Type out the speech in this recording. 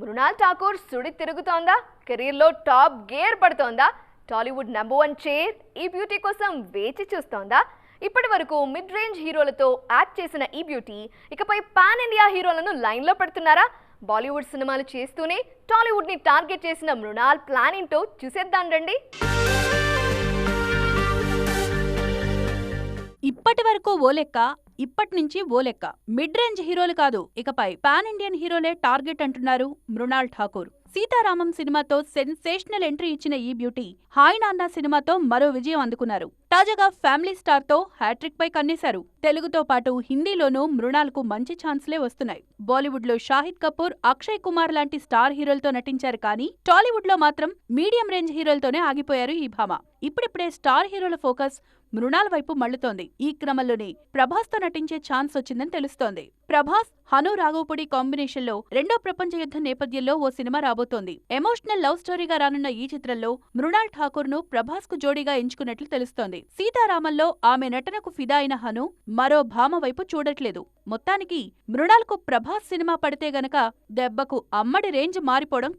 మృణాల్ ఠాకూర్ సుడి తిరుగుతోందా? కెరీర్లో టాప్ గేర్ పడుతోందా? టాలీవుడ్ నెంబర్ వన్ చైర్ ఈ బ్యూటీ కోసం వేచి చూస్తోందా? ఇప్పటి వరకు మిడ్ రేంజ్ హీరోలతో యాక్ట్ చేసిన ఈ బ్యూటీ ఇకపై పాన్ ఇండియా హీరోలను లైన్లో పెడుతున్నారా? బాలీవుడ్ సినిమాలు చేస్తూనే టాలీవుడ్ని టార్గెట్ చేసిన మృణాల్ ప్లాన్ ఏంటో చూసేద్దాం రండి. ఇప్పటి వరకు ఓ లెక్క ఇప్పటి నుంచి ఓ లెక్క. మిడ్ రేంజ్ హీరోలు కాదు ఇకపై పాన్ ఇండియన్ హీరోలే టార్గెట్ అంటున్నారు మృణాల్ ఠాకూర్. సీతారామం సినిమాతో సెన్సేషనల్ ఎంట్రీ ఇచ్చిన ఈ బ్యూటీ హాయ్ నాన్న సినిమాతో మరో విజయం అందుకున్నారు. తాజాగా ఫ్యామిలీ స్టార్తో హ్యాట్రిక్ పై కన్నేశారు. తెలుగుతో పాటు హిందీలోనూ మృణాల్కు మంచి ఛాన్స్లే వస్తున్నాయి. బాలీవుడ్లో షాహిద్ కపూర్ అక్షయ్ కుమార్ లాంటి స్టార్ హీరోలతో నటించారు కానీ టాలీవుడ్లో మాత్రం మీడియం రేంజ్ హీరోలతోనే ఆగిపోయారు ఈ భామ. ఇప్పుడిప్పుడే స్టార్ హీరోల ఫోకస్ మృణాల్ వైపు మళ్ళుతోంది ఈ క్రమంలోనే ప్రభాస్తో నటించే ఛాన్స్ వచ్చిందని తెలుస్తోంది. ప్రభాస్ హను రాఘవపూడి కాంబినేషన్లో రెండో ప్రపంచ యుద్ధం నేపథ్యంలో ఓ సినిమా రాబోతోంది. ఎమోషనల్ లవ్ స్టోరీగా రానున్న ఈ చిత్రంలో మృణాల్ ఠాకూర్ను ప్రభాస్కు జోడీగా ఎంచుకున్నట్లు తెలుస్తోంది. సీతారామంలో ఆమె నటనకు ఫిదా అయిన హను మరో భామ వైపు చూడట్లేదు. మొత్తానికి మృణాల్కు ప్రభాస్ సినిమా పడితే గనక దెబ్బకు అమ్మడి రేంజ్ మారిపోవడం